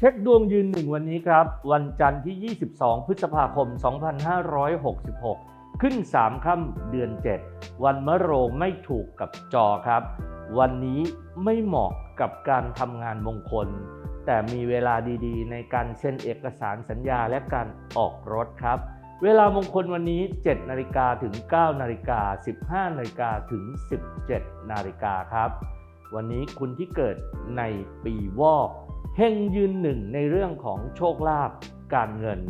เช็คดวงยืนหนึ่งวันนี้ครับ วันจันทร์ที่ 22 พฤษภาคม 2566 ขึ้น 3 ค่ำเดือน 7 วันมะโรงไม่ถูกกับจอครับ วันนี้ไม่เหมาะกับการทำงานมงคล แต่มีเวลาดีๆ ในการเซ็นเอกสารสัญญาและการออกรถครับ เวลามงคลวันนี้ 7 นาฬิกาถึง 9 นาฬิกา 15 นาฬิกาถึง 17 นาฬิกาครับ วันนี้คุณที่เกิดในปีวอกเฮงยืนหนึ่งในเรื่องของโชคลาภการเงิน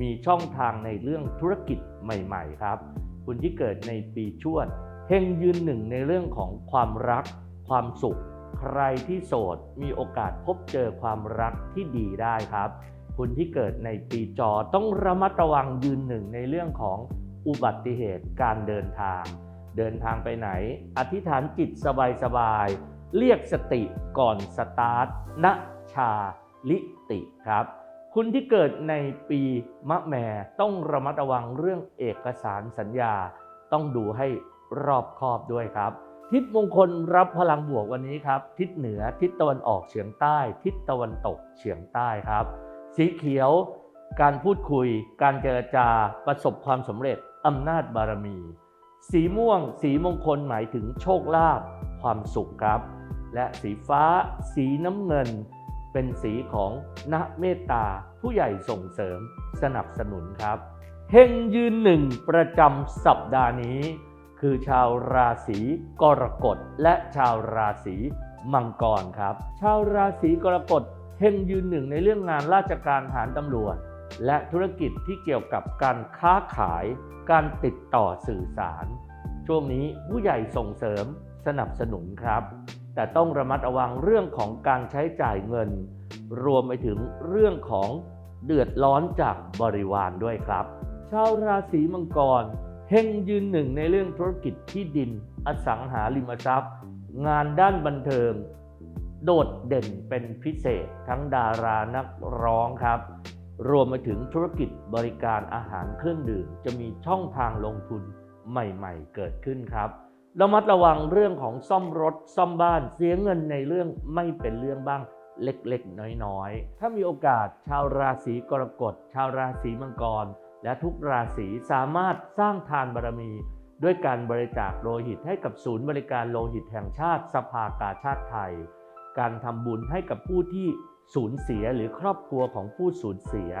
มีช่องทางในเรื่องธุรกิจใหม่ ๆ ครับ คุณที่เกิดในปีชวดเฮงยืนหนึ่งในเรื่องของความรัก ความสุข ใครที่โสดมีโอกาสพบเจอความรักที่ดีได้ครับ คุณที่เกิดในปีจอต้องระมัดระวังยืนหนึ่งในเรื่องของอุบัติเหตุการเดินทาง เดินทางไปไหน อธิษฐานจิตสบายๆ เรียกสติก่อนสตาร์ทณชาลิติครับ คุณที่เกิดในปีมะแม่ต้องระมัดระวังเรื่องเอกสารสัญญา ต้องดูให้รอบคอบด้วยครับ ทิศมงคลรับพลังบวกวันนี้ครับ ทิศเหนือทิศตะวันออกเฉียงใต้ ทิศตะวันตกเฉียงใต้ครับ สีเขียว การพูดคุย การเจรจา ประสบความสำเร็จอำนาจบารมี สีม่วง สีมงคลหมายถึงโชคลาภ ความสุขครับ และสีฟ้า สีน้ำเงิน เป็นสีของณเมตตา ผู้ใหญ่ส่งเสริมสนับสนุนครับเฮงยืนหนึ่งประจำสัปดาห์นี้ คือชาวราศีกรกฎและชาวราศีมังกรครับ ชาวราศีกรกฎเฮงยืนหนึ่งในเรื่องงานราชการทหารตำรวจ และธุรกิจที่เกี่ยวกับการค้าขาย การติดต่อสื่อสาร ช่วงนี้ผู้ใหญ่ส่งเสริม สนับสนุนครับ แต่ต้องระมัดระวังเรื่องของการใช้จ่ายเงิน รวมไปถึงเรื่องของเดือดร้อนจากบริวารด้วยครับ ชาวราศีมังกรเฮงยืนหนึ่งในเรื่องธุรกิจที่ดิน อสังหาริมทรัพย์ งานด้านบันเทิง โดดเด่นเป็นพิเศษทั้งดารานักร้องครับ รวมไปถึงธุรกิจบริการอาหารเครื่องดื่ม จะมีช่องทางลงทุนใหม่ๆ เกิดขึ้นครับ ระมัดระวังเรื่องของซ่อมรถซ่อมบ้านเสียเงินในเรื่องไม่เป็นเรื่องบ้างเล็กๆ น้อยๆ ถ้ามีโอกาสชาวราศีกรกฎ ชาวราศีมังกร และทุกราศีสามารถสร้างทานบารมี ด้วยการบริจาคโลหิตให้กับศูนย์บริการโลหิตแห่งชาติสภากาชาติไทย การทำบุญให้กับผู้ที่สูญเสียหรือครอบครัวของผู้สูญเสีย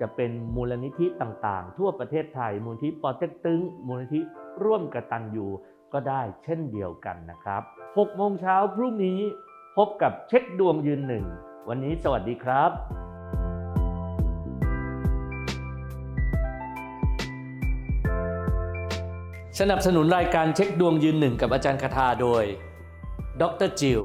จะเป็นมูลนิธิต่างๆ ทั่วประเทศไทย มูลนิธิปอเต็กตึงมูลนิธิร่วมกตันยู ก็ได้เช่นเดียวกันนะครับ6โมงเช้าพรุ่งนี้พบกับเช็คดวงยืนหนึ่ง วันนี้สวัสดีครับสนับสนุนรายการเช็คดวงยืนหนึ่งกับอาจารย์คาทาโดย ดรจิล